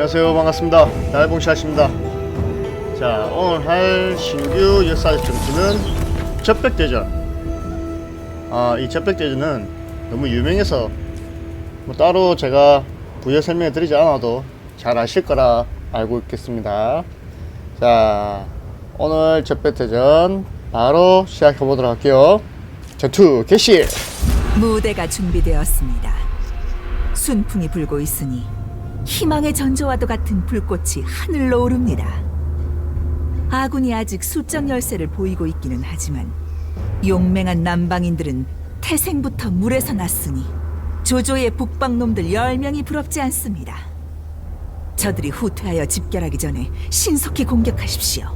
안녕하세요. 반갑습니다. 날봉샷입니다. 자 오늘 할 신규 역사적 전투는 접백대전 아이 접백대전은 너무 유명해서 뭐 따로 제가 부여 설명해 드리지 않아도 잘 아실 거라 알고 있겠습니다. 자 오늘 접백대전 바로 시작해 보도록 할게요. 전투 개시! 무대가 준비되었습니다. 순풍이 불고 있으니 희망의 전조와도 같은 불꽃이 하늘로 오릅니다. 아군이 아직 수정 열쇠를 보이고 있기는 하지만 용맹한 남방인들은 태생부터 물에서 났으니 조조의 북방놈들 10명이 부럽지 않습니다. 저들이 후퇴하여 집결하기 전에 신속히 공격하십시오.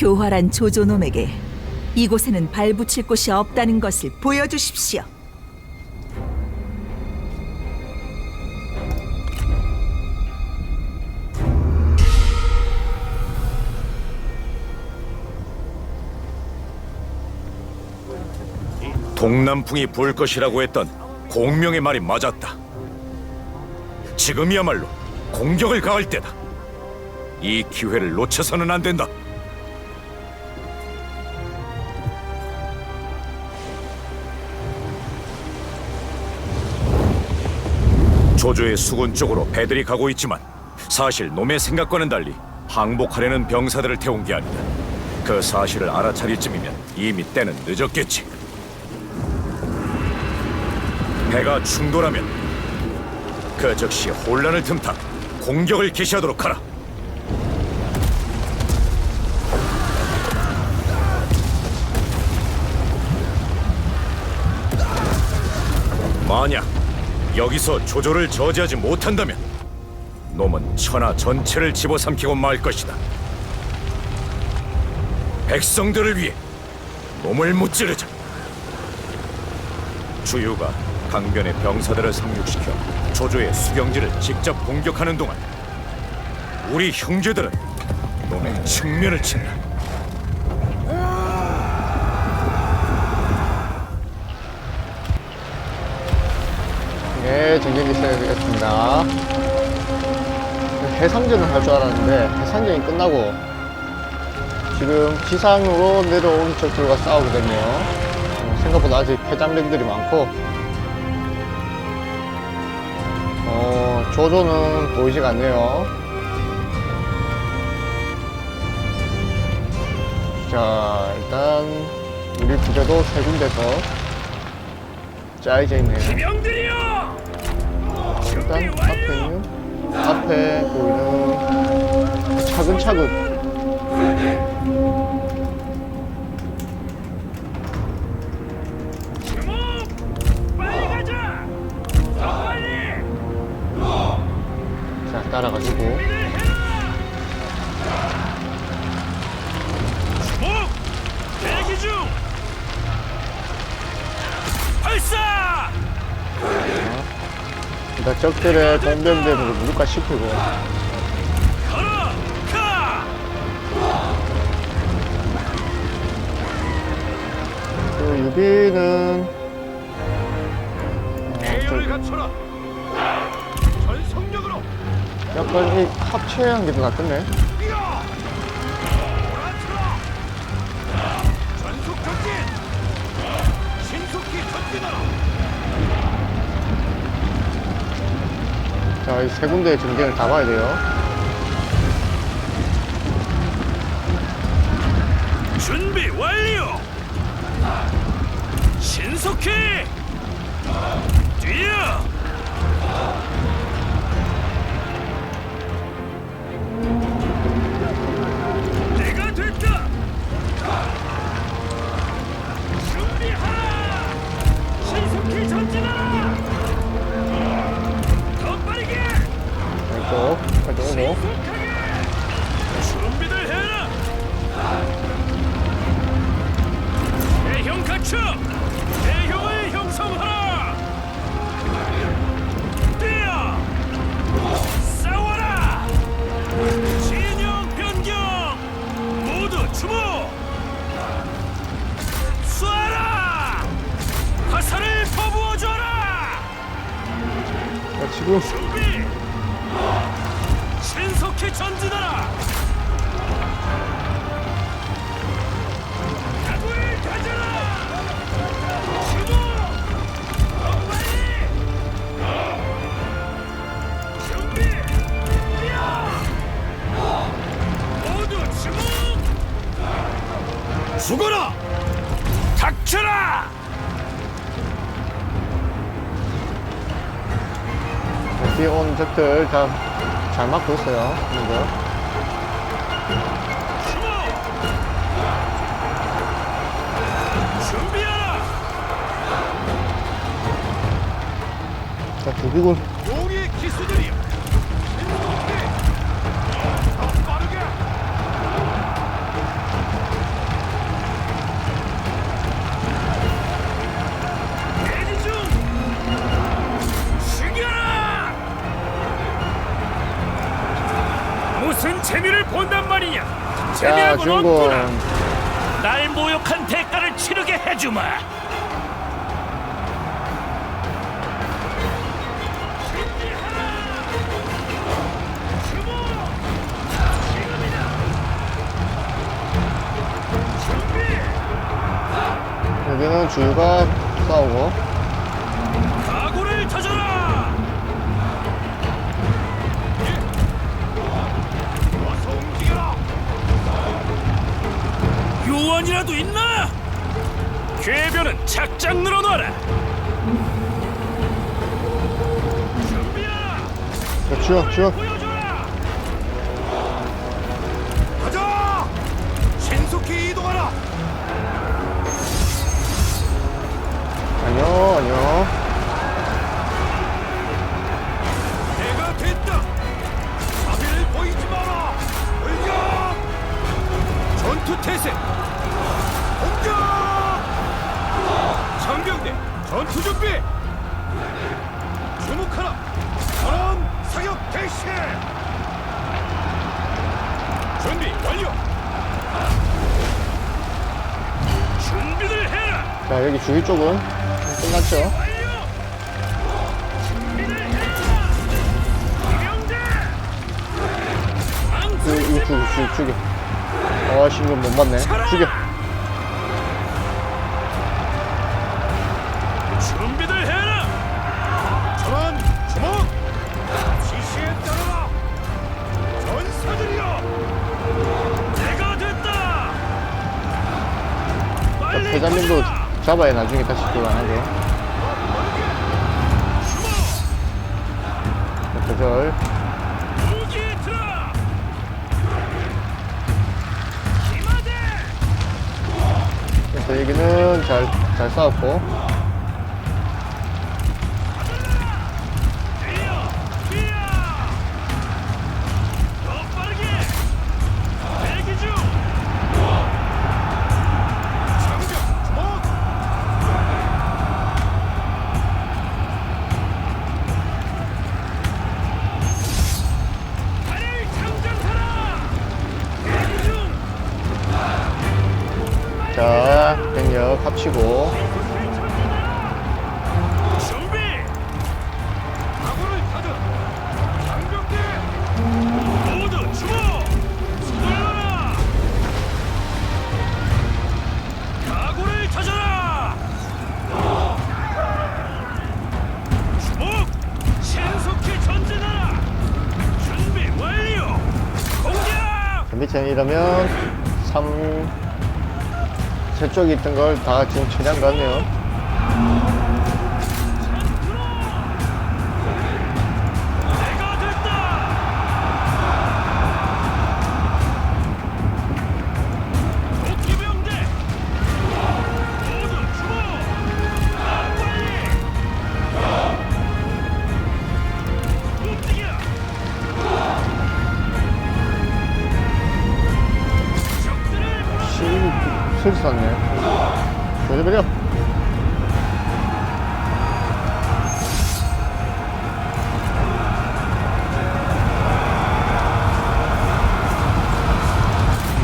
효활한 조조놈에게 이곳에는 발붙일 곳이 없다는 것을 보여주십시오. 동남풍이 불 것이라고 했던 공명의 말이 맞았다. 지금이야말로 공격을 가할 때다. 이 기회를 놓쳐서는 안 된다. 조조의 수군 쪽으로 배들이 가고 있지만 사실 놈의 생각과는 달리 항복하려는 병사들을 태운 게 아니다. 그 사실을 알아차릴 쯤이면 이미 때는 늦었겠지. 배가 충돌하면 그 즉시 혼란을 틈타 공격을 개시하도록 하라. 만약 여기서 조조를 저지하지 못한다면 놈은 천하 전체를 집어삼키고 말 것이다. 백성들을 위해 놈을 무찌르자. 주유가 강변의 병사들을 상륙시켜 조조의 수경지를 직접 공격하는 동안 우리 형제들은 놈의 측면을 친다. 네, 전쟁기 시작하겠습니다. 해상전을 할 줄 알았는데 해상전이 끝나고 지금 지상으로 내려온 적들과 싸우게 되네요. 어, 생각보다 아직 해장병들이 많고 조조는 보이지가 않네요. 자, 일단 우리 부대도 세 군데서 짜여져 있네요. 일단 앞에 있는 앞에 보이는 차근차근 따라가지고 목! 대기 중! 발사! 일단 적들의 동병대를 무력화시키고 걸어! 가! 그 유비는 어, 저 갖춰라! 약간 이 합체한! 신속히 전진하라! 자이 세 군데의 전쟁을 다 봐야 돼요 준비 완료! 신속히! 뛰어! 오고 준비들 해라! 대형 갖춰! 뒤에 온 적들 다잘 막고 있어요. 준비하라. 자, 두기군. 본단 말이냐? 자, 없구나. 주인공. 날 모욕한 대가를 치르게 해주마. 여기는 주유가 싸우고. 요원이라도 있나? 궤변은 착장 늘어놔라. 준비하라. 자. 보여줘라. 가자. 신속히 이동하라. 안녕, 안녕. 내가 됐다. 자비를 보이지 마라. 돌격. 전투 태세. 공격. 장병대 전투 준비. 주목하라. 전원 사격 개시. 준비 완료. 준비를 해라. 자, 여기 주위 쪽은 끝났죠. 완료. 준비를 해라. 이병대. 그, 이거 죽여, 죽여, 죽여. 아, 신경 못 맞네. 죽여. 가자! 잡아야 나중에 다시 교환하게. 자, 조절. 그래서 여기는 잘, 잘 싸웠고. 격! 전비창 이러면 3, 저쪽에 있던 걸 다 지금 것 같네요.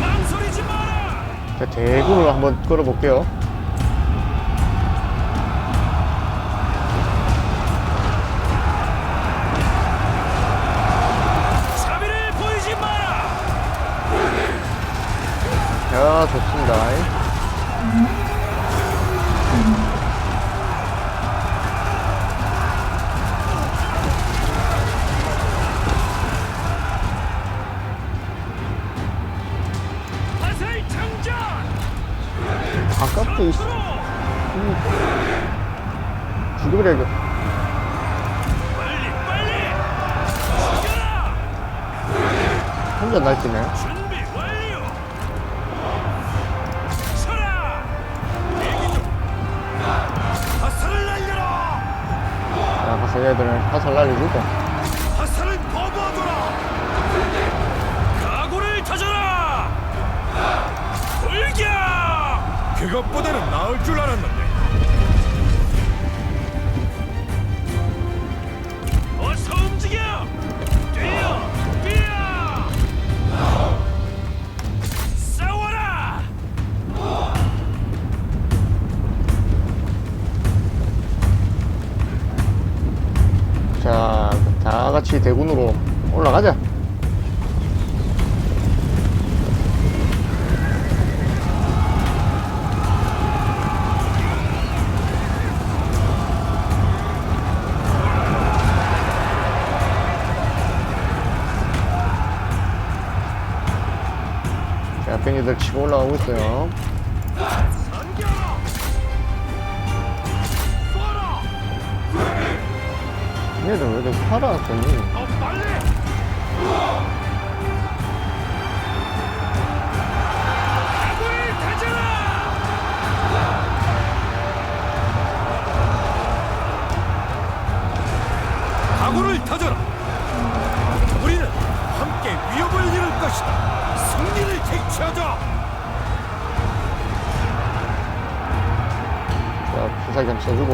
망설이지 마라! 자, 대군을 한번 끌어볼게요. 야, 좋습니다. 화살 장전. 가깝게 있, 앞으로. 죽여버려야겠 빨리 빨리. 죽여라. 혼자 날뛰네. 얘들은 화살 날려주고. 화살을 거부하거라. 각오를 다져라. 돌격. 그것보다는 나을 줄 알았는데. 다 같이 대군으로 올라가자. 자, 뱅이들 치고 올라가고 있어요. 얘들 왜 이렇게 살아났더니? 더 빨리. 각오를 다져라. 각오를 다져라. 우리는 함께 위협을 이룰 것이다. 승리를 쟁취하자. 자, 부사경 써주고.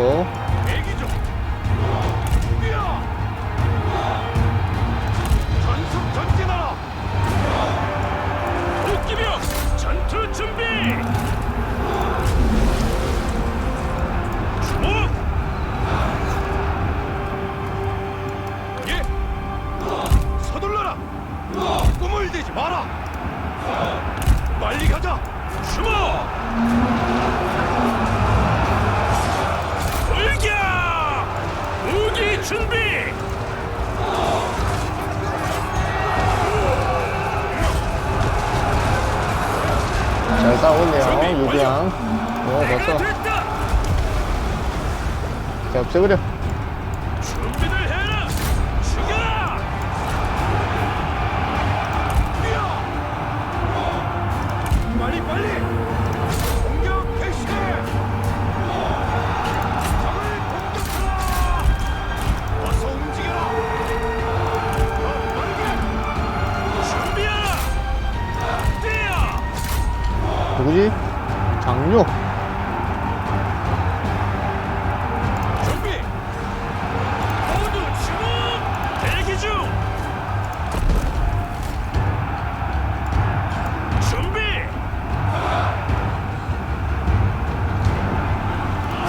꿈을 대지 마라. 빨리 가자. 주목. 돌격! 무기 준비! 잘 싸우네요, 유비양. 어, 벌써. 자, 없애버려.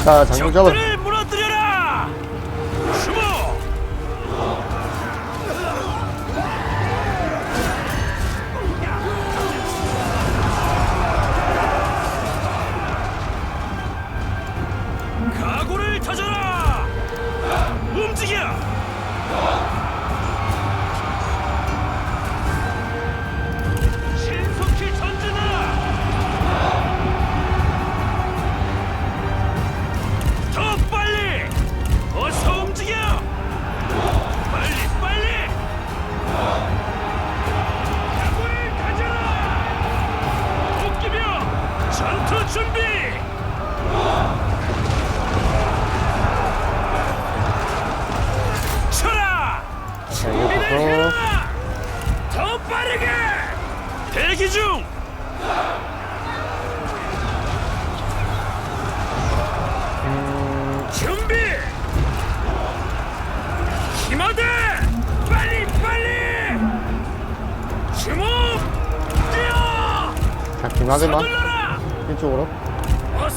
자, 장료 잡아.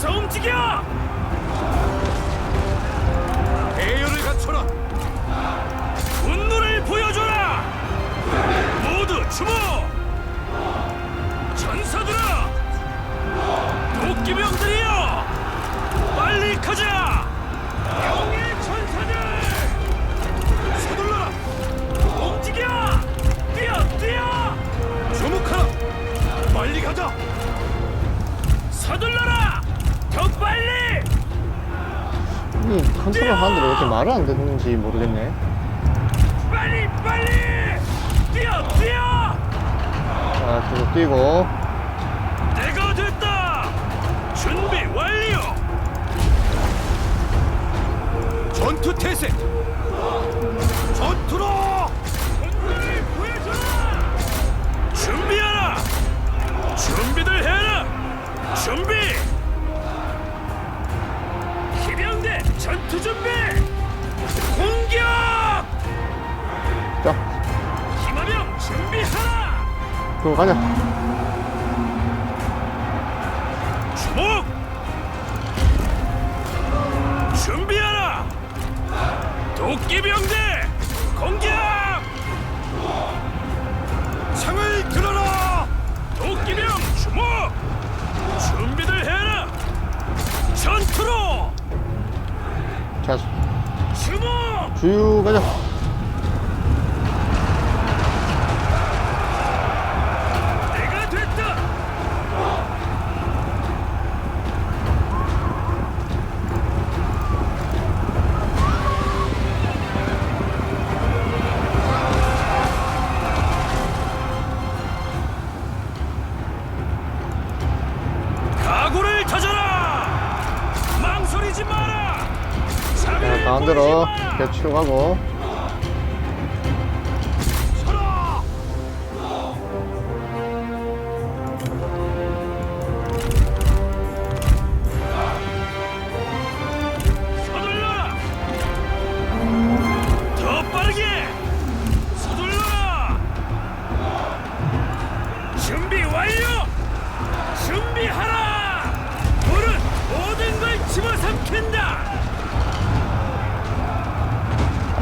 어서 움직여! 대열을 갖춰라. 분노를 보여줘라! 모두 주목! 전사들아! 도끼병들이여 빨리 가자 영의 천사들 서둘러라 움직여 뛰어 뛰어 주목하라 빨리 가자 서둘러라 더 빨리! 이 컨트롤 하는데 왜 이렇게 말을 안 듣는지 모르겠네. 빨리 빨리! 뛰어 뛰어! 자, 계속 뛰고. 내가 됐다! 준비 완료! 전투 태세! 전투로! 보여줘라! 준비하라! 준비들 해라! 준비 기병대 전투 준비! 공격! 자, 기마병 준비하라! 그럼 가자. 개치로 가고.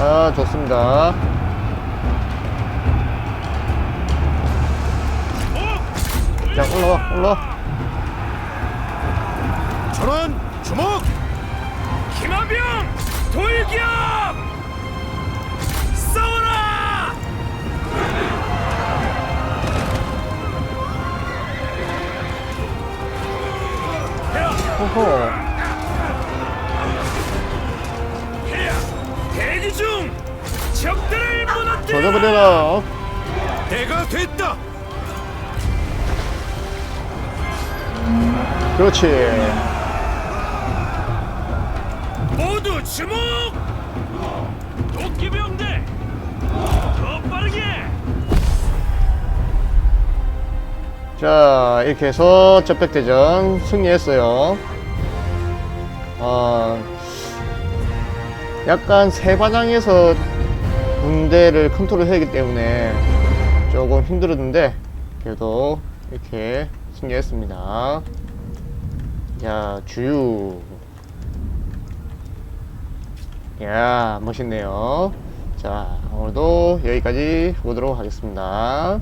아, 좋습니다. 오! 자, 올라와, 올라와. 전원 주목! 김하병 돌격! 싸워라! 호호. 대기 중 적들을 무너뜨려! 조져버려라. 내가 됐다! 그렇지. 모두 주목! 도끼병대 더 빠르게! 자, 이렇게 해서 접백대전 승리했어요. 어, 약간 세 과장에서 군대를 컨트롤해야 하기 때문에 조금 힘들었는데, 그래도 이렇게 승리했습니다. 야, 주유. 야, 멋있네요. 자, 오늘도 여기까지 보도록 하겠습니다.